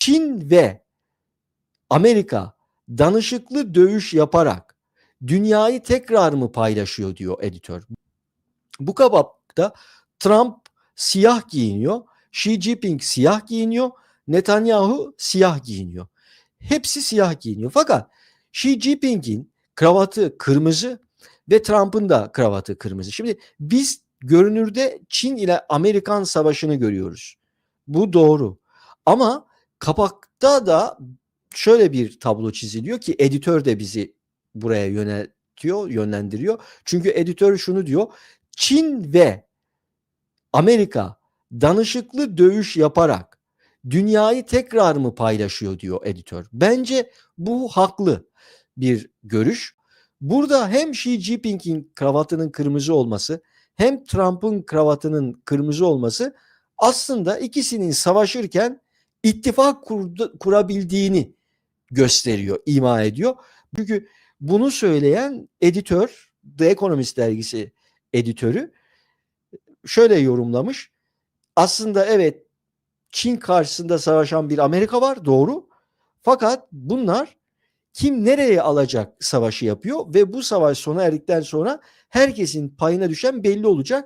Çin ve Amerika danışıklı dövüş yaparak dünyayı tekrar mı paylaşıyor diyor editör. Bu kabakta Trump siyah giyiniyor, Xi Jinping siyah giyiniyor, Netanyahu siyah giyiniyor. Hepsi siyah giyiniyor. Fakat Xi Jinping'in kravatı kırmızı ve Trump'ın da kravatı kırmızı. Şimdi biz görünürde Çin ile Amerikan savaşını görüyoruz. Bu doğru. Ama kapakta da şöyle bir tablo çiziliyor ki editör de bizi buraya yöneltiyor, yönlendiriyor. Çünkü editör şunu diyor. Çin ve Amerika danışıklı dövüş yaparak dünyayı tekrar mı paylaşıyor diyor editör. Bence bu haklı bir görüş. Burada hem Xi Jinping'in kravatının kırmızı olması hem Trump'ın kravatının kırmızı olması aslında ikisinin savaşırken ittifak kurdu, kurabildiğini gösteriyor, ima ediyor. Çünkü bunu söyleyen editör, The Economist dergisi editörü şöyle yorumlamış. Aslında evet Çin karşısında savaşan bir Amerika var doğru. Fakat bunlar kim nereye alacak savaşı yapıyor ve bu savaş sona erdikten sonra herkesin payına düşen belli olacak.